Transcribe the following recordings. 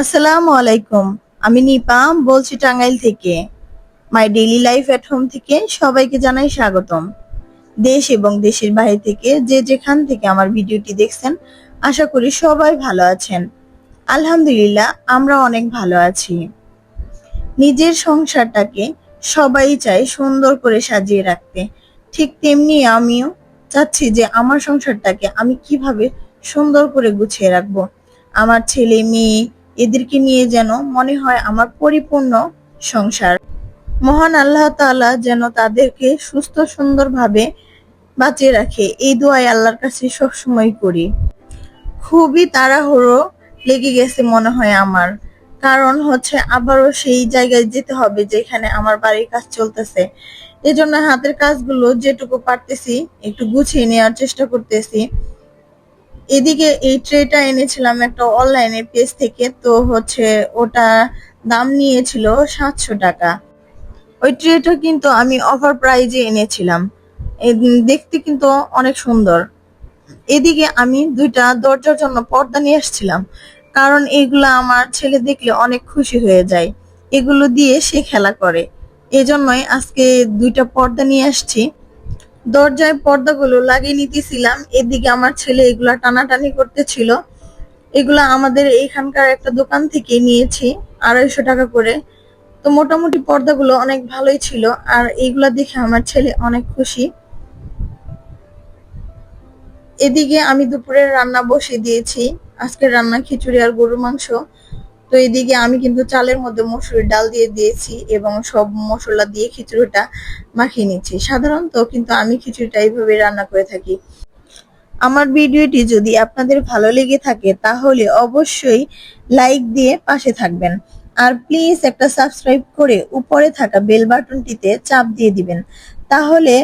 আসসালামু আলাইকুম। আমি নিপা, বলছি টাঙ্গাইল থেকে। My daily life at home থেকে সবাইকে জানাই স্বাগতম। দেশ এবং দেশের বাইরে থেকে যে যেখান থেকে আমার ভিডিওটি দেখছেন, আশা করি সবাই ভালো আছেন। আলহামদুলিল্লাহ, আমরা অনেক ভালো আছি। নিজের সংসারটাকে সবাই চায় সুন্দর করে সাজিয়ে রাখতে। ঠিক তেমনি আমিও চাচ্ছি যে আমার সংসারটাকে আমি কীভাবে সুন্দর করে গুছিয়ে রাখব। আমার ছেলে, মেয়ে এদেরকে নিয়ে যেন মনে হয় আমার পরিপূর্ণ সংসার। মহান আল্লাহ তাআলা যেন তাদেরকে সুস্থ, সুন্দরভাবে বাঁচিয়ে রাখে। এই দোয়াই আল্লাহর কাছে সবসময় করি। খুবই তাড়াহুড়ো লেগে গেছে মনে হয় আমার। কারণ হচ্ছে আবারও সেই জায়গায় যেতে হবে যেখানে আমার বাড়ির কাজ চলতেছে। এজন্য হাতের কাজগুলো যেটুকু পারতেছি, একটু গুছিয়ে নেওয়ার চেষ্টা করতেছি। এদিকে এই ট্রেটা এনেছিলাম একটা অনলাইনে পেজ থেকে, তো হচ্ছে ওটা দাম নিয়েছিল সাতশো টাকা। ওই ট্রেটা কিন্তু আমি অফার প্রাইজে এনেছিলাম। দেখতে কিন্তু অনেক সুন্দর। এদিকে আমি দুইটা দরজার জন্য পর্দা নিয়ে আসছিলাম, কারণ এগুলো আমার ছেলে দেখলে অনেক খুশি হয়ে যায়। এগুলো দিয়ে সে খেলা করে। এজন্যই আজকে দুইটা পর্দা নিয়ে আসছি। দরজায় পর্দাগুলো লাগিয়ে নিতেছিলাম। এদিকে আমার ছেলে এগুলা টানাটানি করতেছিল। এগুলা আমাদের এখানকার একটা দোকান থেকে নিয়েছি, আড়াইশো টাকা করে। তো মোটামুটি পর্দাগুলো অনেক ভালোই ছিল আর এইগুলা দেখে আমার ছেলে অনেক খুশি। এদিকে আমি দুপুরের রান্না বসিয়ে দিয়েছি। আজকের রান্না খিচুড়ি আর গরুর মাংস। তো এদিকে আমি কিন্তু চালের মধ্যে মসুরির ডাল দিয়ে দিয়েছি এবং সব মশলা দিয়ে খিচুড়িটা মাখিয়ে নিচ্ছি। সাধারণত কিন্তু আমি খিচুড়িটা এইভাবে রান্না করে থাকি। আমার ভিডিওটি যদি আপনাদের ভালো লেগে থাকে, তাহলে অবশ্যই লাইক দিয়ে পাশে থাকবেন। আর প্লিজ একটা সাবস্ক্রাইব করে উপরে থাকা বেল বাটনটিতে চাপ দিয়ে দিবেন। তাহলে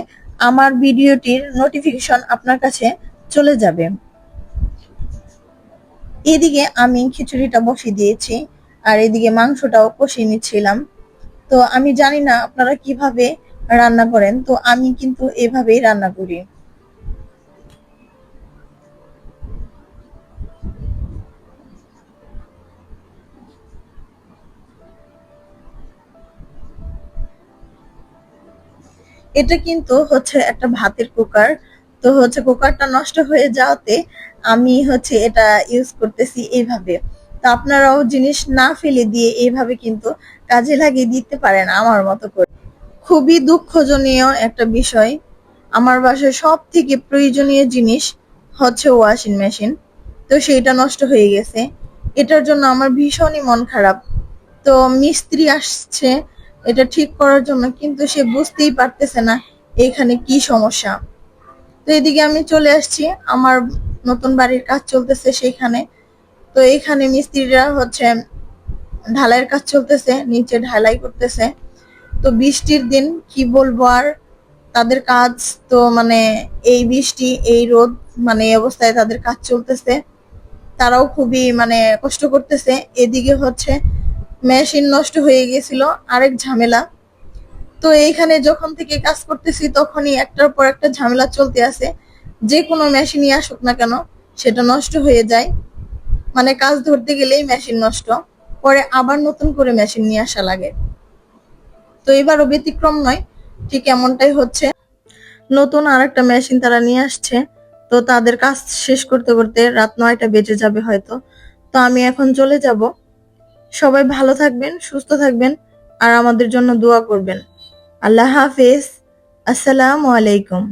আমার ভিডিওটির নোটিফিকেশন আপনার কাছে চলে যাবে। এদিকে আমি খিচুড়িটা বসিয়ে দিয়েছি, আর এদিকে মাংসটাও কষিয়ে নিচ্ছিলাম। তো আমি জানি না আপনারা কীভাবে রান্না করেন, তো আমি কিন্তু এভাবেই রান্না করি। এটা কিন্তু হচ্ছে একটা ভাতের কুকার, তো হচ্ছে কুকারটা নষ্ট হয়ে যাওয়াতে আমি হচ্ছে এটা ইউজ করতেছি এইভাবে। তো আপনারাও জিনিস না ফেলে দিয়ে এইভাবে কিন্তু কাজে লাগিয়ে দিতে পারেন আমার মতো করে। খুবই দুঃখজনীয় একটা বিষয়। আমার বাসায় সব থেকে প্রয়োজনীয় জিনিস হচ্ছে ওয়াশিং মেশিন তো সেইটা নষ্ট হয়ে গেছে। এটার জন্য আমার ভীষণই মন খারাপ। তো মিস্ত্রি আসছে, এটা ঠিক করার জন্য কিন্তু সে বুঝতেই পারতেছে না এখানে কি সমস্যা। তো এদিকে আমি চলে আসছি। আমার নতুন বাড়ির কাজ চলতেছে সেইখানে। তো এখানে মিস্ত্রিরা হচ্ছে ঢালাইয়ের কাজ চলতেছে, নিচে ঢালাই করতেছে। তো বৃষ্টির দিন কি বলব আর তাদের কাজ তো মানে এই বৃষ্টি, এই রোদ মানে এই অবস্থায় তাদের কাজ চলতেছে। তারাও খুবই মানে কষ্ট করতেছে। এদিকে হচ্ছে মেশিন নষ্ট হয়ে গেছিল আরেক ঝামেলা। তো এইখানে যখন থেকে কাজ করতেছি তখনই একটার পর একটা ঝামেলা চলতে আছে। যে কোনো মেশিনই আসুক না কেন, সেটা নষ্ট হয়ে যায়। মানে কাজ ধরতে গেলেই মেশিন নষ্ট, পরে আবার নতুন করে মেশিন নিয়ে আসা লাগে। তো এবারও ব্যতিক্রম নয়, ঠিক এমনটাই হচ্ছে। নতুন আর একটা মেশিন তারা নিয়ে আসছে, তো তাদের কাজ শেষ করতে করতে রাত নয়টা বেজে যাবে হয়তো। তো আমি এখন চলে যাব। সবাই ভালো থাকবেন, সুস্থ থাকবেন, আর আমাদের জন্য দোয়া করবেন। আল্লাহ হাফেজ। আসসালামু আলাইকুম।